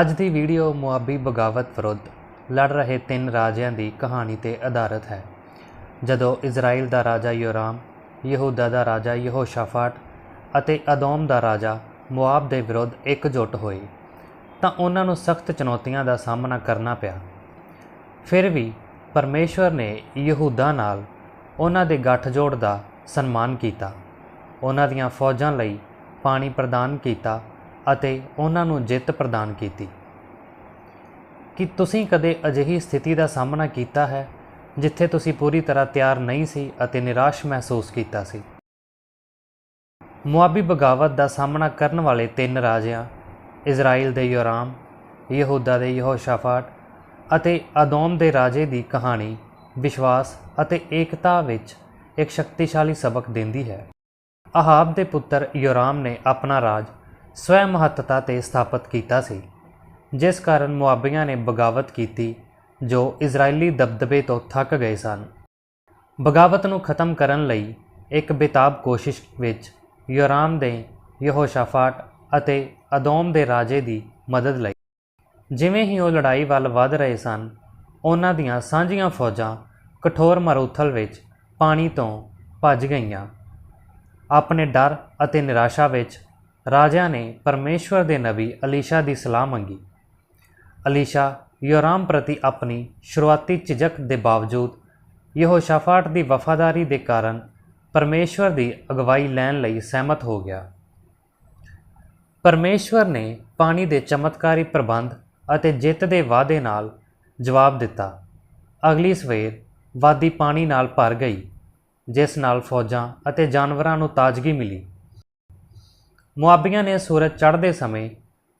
ਅੱਜ ਦੀ ਵੀਡੀਓ ਮੁਆਬੀ ਬਗਾਵਤ ਵਿਰੁੱਧ ਲੜ ਰਹੇ ਤਿੰਨ ਰਾਜਿਆਂ ਦੀ ਕਹਾਣੀ ਤੇ ਆਧਾਰਿਤ ਹੈ। ਜਦੋਂ ਇਜ਼ਰਾਈਲ ਦਾ ਰਾਜਾ ਯੋਰਾਮ, ਯਹੂਦਾ ਦਾ ਰਾਜਾ ਯਹੋਸ਼ਾਫਾਟ ਅਤੇ ਅਦੋਮ ਦਾ ਰਾਜਾ ਮੁਆਬ ਦੇ ਵਿਰੁੱਧ ਇਕਜੁੱਟ ਹੋਏ, ਤਾਂ ਉਹਨਾਂ ਨੂੰ ਸਖਤ ਚੁਣੌਤੀਆਂ ਦਾ ਸਾਹਮਣਾ ਕਰਨਾ ਪਿਆ। ਫਿਰ ਵੀ ਪਰਮੇਸ਼ਵਰ ਨੇ ਯਹੂਦਾ ਨਾਲ ਉਹਨਾਂ ਦੇ ਗੱਠਜੋੜ ਦਾ ਸਨਮਾਨ ਕੀਤਾ। ਉਹਨਾਂ ਦੀਆਂ ਫੌਜਾਂ ਲਈ ਪਾਣੀ ਪ੍ਰਦਾਨ ਕੀਤਾ ਅਤੇ ਉਹਨਾਂ ਨੂੰ ਜਿੱਤ ਪ੍ਰਦਾਨ ਕੀਤੀ। ਕਿ ਤੁਸੀਂ ਕਦੇ ਅਜਿਹੀ ਸਥਿਤੀ ਦਾ ਸਾਹਮਣਾ ਕੀਤਾ ਹੈ, ਜਿੱਥੇ ਤੁਸੀਂ ਪੂਰੀ ਤਰ੍ਹਾਂ ਤਿਆਰ ਨਹੀਂ ਸੀ ਅਤੇ ਨਿਰਾਸ਼ ਮਹਿਸੂਸ ਕੀਤਾ ਸੀ? ਮੁਆਬੀ ਬਗਾਵਤ ਦਾ ਸਾਹਮਣਾ ਕਰਨ ਵਾਲੇ ਤਿੰਨ ਰਾਜਿਆਂ, ਇਜ਼ਰਾਈਲ ਦੇ ਯੋਰਾਮ, ਯਹੂਦਾ ਦੇ ਯਹੋਸ਼ਾਫਾਟ ਅਤੇ ਅਦੋਮ ਦੇ ਰਾਜੇ ਦੀ ਕਹਾਣੀ, ਵਿਸ਼ਵਾਸ ਅਤੇ ਏਕਤਾ ਵਿੱਚ ਇੱਕ ਸ਼ਕਤੀਸ਼ਾਲੀ ਸਬਕ ਦਿੰਦੀ ਹੈ। ਅਹਾਬ ਦੇ ਪੁੱਤਰ ਯੋਰਾਮ ਨੇ ਆਪਣਾ ਰਾਜ ਸਵੈ ਮਹੱਤਤਾ ਤੇ ਸਥਾਪਿਤ ਕੀਤਾ ਸੀ, ਜਿਸ ਕਾਰਨ ਮੁਆਬਿਆਂ ਨੇ ਬਗਾਵਤ ਕੀਤੀ, ਜੋ ਇਜ਼ਰਾਈਲੀ ਦਬਦਬੇ ਤੋਂ ਥੱਕ ਗਏ ਸਨ। ਬਗਾਵਤ ਨੂੰ ਖਤਮ ਕਰਨ ਲਈ ਇੱਕ ਬੇਤਾਬ ਕੋਸ਼ਿਸ਼ ਵਿੱਚ ਯੋਰਾਮ ਦੇ ਯਹੋਸ਼ਾਫਾਟ ਅਤੇ ਅਦੋਮ ਦੇ ਰਾਜੇ ਦੀ ਮਦਦ ਲਈ। ਜਿਵੇਂ ਹੀ ਉਹ ਲੜਾਈ ਵੱਲ ਵਧ ਰਹੇ ਸਨ, ਉਹਨਾਂ ਦੀਆਂ ਸਾਂਝੀਆਂ ਫੌਜਾਂ ਕਠੋਰ ਮਰੂਥਲ ਵਿੱਚ ਪਾਣੀ ਤੋਂ ਭੱਜ ਗਈਆਂ। ਆਪਣੇ ਡਰ ਅਤੇ ਨਿਰਾਸ਼ਾ ਵਿੱਚ ਰਾਜਿਆਂ ਨੇ ਪਰਮੇਸ਼ਵਰ ਦੇ ਨਬੀ ਅਲੀਸ਼ਾ ਦੀ ਸਲਾਹ ਮੰਗੀ। ਅਲੀਸ਼ਾ, ਯੋਰਾਮ ਪ੍ਰਤੀ ਆਪਣੀ ਸ਼ੁਰੂਆਤੀ ਝਿਜਕ ਦੇ ਬਾਵਜੂਦ ਯਹੋਸ਼ਾਫਾਟ ਦੀ ਵਫਾਦਾਰੀ ਦੇ ਕਾਰਨ ਪਰਮੇਸ਼ਵਰ ਦੀ ਅਗਵਾਈ ਲੈਣ ਲਈ ਸਹਿਮਤ ਹੋ ਗਿਆ। ਪਰਮੇਸ਼ਵਰ ਨੇ ਪਾਣੀ ਦੇ ਚਮਤਕਾਰੀ ਪ੍ਰਬੰਧ ਅਤੇ ਜਿੱਤ ਦੇ ਵਾਅਦੇ ਨਾਲ ਜਵਾਬ ਦਿੱਤਾ। ਅਗਲੀ ਸਵੇਰ ਵਾਦੀ ਪਾਣੀ ਨਾਲ ਭਰ ਗਈ, ਜਿਸ ਨਾਲ ਫੌਜਾਂ ਅਤੇ ਜਾਨਵਰਾਂ ਨੂੰ ਤਾਜ਼ਗੀ ਮਿਲੀ। ਮੁਆਬੀਆਂ ਨੇ ਸੂਰਜ ਚੜ੍ਹਦੇ ਸਮੇਂ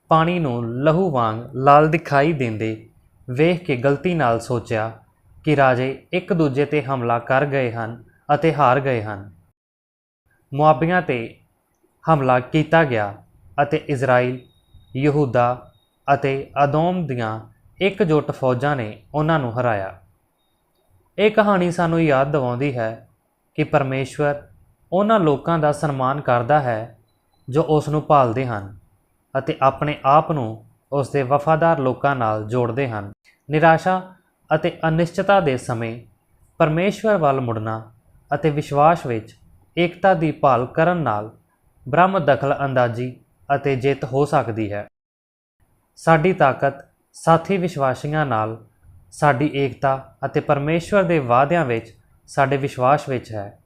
ਪਾਣੀ ਨੂੰ ਲਹੂ ਵਾਂਗ ਲਾਲ ਦਿਖਾਈ ਦਿੰਦੇ ਵੇਖ ਕੇ ਗਲਤੀ ਨਾਲ ਸੋਚਿਆ ਕਿ ਰਾਜੇ ਇੱਕ ਦੂਜੇ ਤੇ ਹਮਲਾ ਕਰ ਗਏ ਹਨ ਅਤੇ ਹਾਰ ਗਏ ਹਨ। ਮੁਆਬੀਆਂ ਤੇ ਹਮਲਾ ਕੀਤਾ ਗਿਆ ਅਤੇ ਇਜ਼ਰਾਈਲ, ਯਹੂਦਾ ਅਤੇ ਅਦੋਮ ਦੀਆਂ ਇਕਜੁੱਟ ਫੌਜਾਂ ਨੇ ਉਹਨਾਂ ਨੂੰ ਹਰਾਇਆ। ਇਹ ਕਹਾਣੀ ਸਾਨੂੰ ਯਾਦ ਦਿਵਾਉਂਦੀ ਹੈ ਕਿ ਪਰਮੇਸ਼ਵਰ ਉਹਨਾਂ ਲੋਕਾਂ ਦਾ ਸਨਮਾਨ ਕਰਦਾ ਹੈ ਜੋ ਉਸ ਨੂੰ ਭਾਲਦੇ ਹਨ ਅਤੇ ਆਪਣੇ ਆਪ ਨੂੰ ਉਸ ਦੇ ਵਫਾਦਾਰ ਲੋਕਾਂ ਨਾਲ ਜੋੜਦੇ ਹਨ। ਨਿਰਾਸ਼ਾ ਅਤੇ ਅਨਿਸ਼ਚਿਤਤਾ ਦੇ ਸਮੇਂ ਪਰਮੇਸ਼ਵਰ ਵੱਲ ਮੁੜਨਾ ਅਤੇ ਵਿਸ਼ਵਾਸ ਵਿੱਚ ਏਕਤਾ ਦੀ ਭਾਲ ਕਰਨ ਨਾਲ ਬ੍ਰਹਮ ਦਖਲ ਅੰਦਾਜ਼ੀ ਅਤੇ ਜਿੱਤ ਹੋ ਸਕਦੀ ਹੈ। ਸਾਡੀ ਤਾਕਤ ਸਾਥੀ ਵਿਸ਼ਵਾਸੀਆਂ ਨਾਲ ਸਾਡੀ ਏਕਤਾ ਅਤੇ ਪਰਮੇਸ਼ਵਰ ਦੇ ਵਾਅਦਿਆਂ ਵਿੱਚ ਸਾਡੇ ਵਿਸ਼ਵਾਸ ਵਿੱਚ ਹੈ।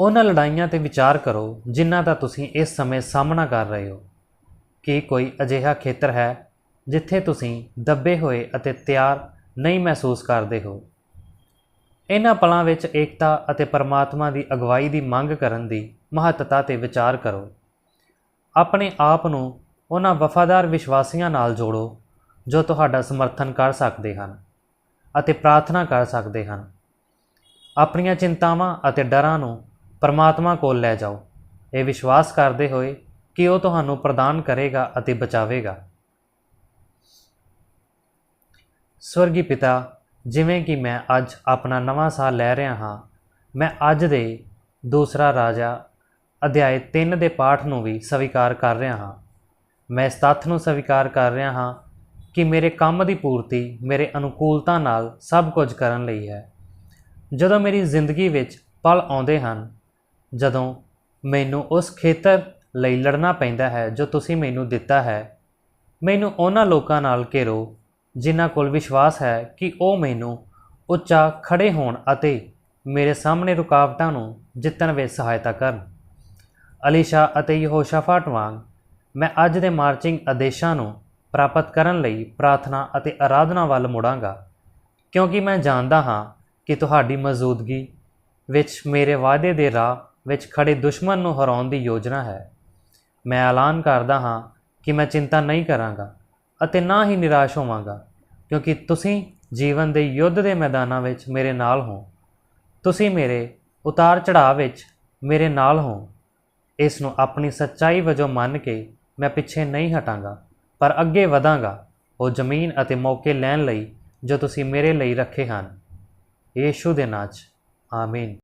ਉਹਨਾਂ ਲੜਾਈਆਂ ਤੇ ਵਿਚਾਰ ਕਰੋ ਜਿਨ੍ਹਾਂ ਦਾ ਤੁਸੀਂ ਇਸ ਸਮੇਂ ਸਾਹਮਣਾ ਕਰ ਰਹੇ ਹੋ। ਕੀ ਕੋਈ ਅਜਿਹਾ ਖੇਤਰ ਹੈ ਜਿੱਥੇ ਤੁਸੀਂ ਦੱਬੇ ਹੋਏ ਅਤੇ ਤਿਆਰ ਨਹੀਂ ਮਹਿਸੂਸ ਕਰਦੇ ਹੋ? ਇਹਨਾਂ ਪਲਾਂ ਵਿੱਚ ਏਕਤਾ ਅਤੇ ਪਰਮਾਤਮਾ ਦੀ ਅਗਵਾਈ ਦੀ ਮੰਗ ਕਰਨ ਦੀ ਮਹੱਤਤਾ ਤੇ ਵਿਚਾਰ ਕਰੋ। ਆਪਣੇ ਆਪ ਨੂੰ ਉਹਨਾਂ ਵਫਾਦਾਰ ਵਿਸ਼ਵਾਸੀਆਂ ਨਾਲ ਜੋੜੋ ਜੋ ਤੁਹਾਡਾ ਸਮਰਥਨ ਕਰ ਸਕਦੇ ਹਨ ਅਤੇ ਪ੍ਰਾਰਥਨਾ ਕਰ ਸਕਦੇ ਹਨ। ਆਪਣੀਆਂ ਚਿੰਤਾਵਾਂ ਅਤੇ ਡਰਾਂ ਨੂੰ ਪਰਮਾਤਮਾ ਕੋਲ ਲੈ ਜਾਓ। ਇਹ ਵਿਸ਼ਵਾਸ ਕਰਦੇ ਹੋਏ ਕਿ ਉਹ ਤੁਹਾਨੂੰ ਪ੍ਰਦਾਨ ਕਰੇਗਾ ਅਤੇ ਬਚਾਵੇਗਾ। ਸਵਰਗੀ ਪਿਤਾ, ਜਿਵੇਂ ਕਿ ਮੈਂ ਅੱਜ ਆਪਣਾ ਨਵਾਂ ਸਾਲ ਲੈ ਰਿਹਾ ਹਾਂ, ਮੈਂ ਅੱਜ ਦੇ ਦੂਸਰਾ ਰਾਜਾ, ਅਧਿਆਇ 3 ਦੇ ਪਾਠ ਨੂੰ ਵੀ ਸਵੀਕਾਰ ਕਰ ਰਿਹਾ ਹਾਂ। ਮੈਂ ਇਸ ਤੱਥ ਨੂੰ ਸਵੀਕਾਰ ਕਰ ਰਿਹਾ ਹਾਂ ਕਿ ਮੇਰੇ ਕੰਮ ਦੀ ਪੂਰਤੀ ਮੇਰੇ ਅਨੁਕੂਲਤਾ ਨਾਲ ਸਭ ਕੁਝ ਕਰਨ ਲਈ ਹੈ। ਜਦੋਂ ਮੇਰੀ ਜ਼ਿੰਦਗੀ ਵਿੱਚ ਪਲ ਆਉਂਦੇ ਹਨ ਜਦੋਂ ਮੈਨੂੰ ਉਸ ਖੇਤਰ ਲਈ ਲੜਨਾ ਪੈਂਦਾ ਹੈ ਜੋ ਤੁਸੀਂ ਮੈਨੂੰ ਦਿੱਤਾ ਹੈ, ਮੈਨੂੰ ਉਹਨਾਂ ਲੋਕਾਂ ਨਾਲ ਘੇਰੋ ਜਿਨ੍ਹਾਂ ਕੋਲ ਵਿਸ਼ਵਾਸ ਹੈ ਕਿ ਉਹ ਮੈਨੂੰ ਉੱਚਾ ਖੜੇ ਹੋਣ ਅਤੇ ਮੇਰੇ ਸਾਹਮਣੇ ਰੁਕਾਵਟਾਂ ਨੂੰ ਜਿੱਤਣ ਵਿੱਚ ਸਹਾਇਤਾ ਕਰਨ। ਅਲੀਸ਼ਾ ਅਤੇ ਯਹੋਸ਼ਾਫਾਟ ਵਾਂਗ ਮੈਂ ਅੱਜ ਦੇ ਮਾਰਚਿੰਗ ਆਦੇਸ਼ਾਂ ਨੂੰ ਪ੍ਰਾਪਤ ਕਰਨ ਲਈ ਪ੍ਰਾਰਥਨਾ ਅਤੇ ਆਰਾਧਨਾ ਵੱਲ ਮੁੜਾਂਗਾ, ਕਿਉਂਕਿ ਮੈਂ ਜਾਣਦਾ ਹਾਂ ਕਿ ਤੁਹਾਡੀ ਮੌਜੂਦਗੀ ਵਿੱਚ ਮੇਰੇ ਵਾਅਦੇ ਦੇ ਰਾਹ ਵਿੱਚ ਖੜੇ ਦੁਸ਼ਮਣ ਨੂੰ ਹਰਾਉਣ ਦੀ ਯੋਜਨਾ ਹੈ। ਮੈਂ ਐਲਾਨ ਕਰਦਾ ਹਾਂ ਕਿ ਮੈਂ ਚਿੰਤਾ ਨਹੀਂ ਕਰਾਂਗਾ ਅਤੇ ਨਾ ਹੀ ਨਿਰਾਸ਼ ਹੋਵਾਂਗਾ, ਕਿਉਂਕਿ ਤੁਸੀਂ ਜੀਵਨ ਦੇ ਯੁੱਧ ਦੇ ਮੈਦਾਨਾਂ ਵਿੱਚ ਮੇਰੇ ਨਾਲ ਹੋ। ਤੁਸੀਂ ਮੇਰੇ ਉਤਾਰ ਚੜਾਅ ਵਿੱਚ ਮੇਰੇ ਨਾਲ ਹੋ। ਇਸ ਨੂੰ ਆਪਣੀ ਸੱਚਾਈ ਵਜੋਂ ਮੰਨ ਕੇ ਮੈਂ ਪਿੱਛੇ ਨਹੀਂ ਹਟਾਂਗਾ, ਪਰ ਅੱਗੇ ਵਧਾਂਗਾ। ਉਹ ਜ਼ਮੀਨ ਅਤੇ ਮੌਕੇ ਲੈਣ ਲਈ ਜੋ ਤੁਸੀਂ ਮੇਰੇ ਲਈ ਰੱਖੇ ਹਨ। ਯੀਸ਼ੂ ਦੇ ਨਾਚ। ਆਮੀਨ।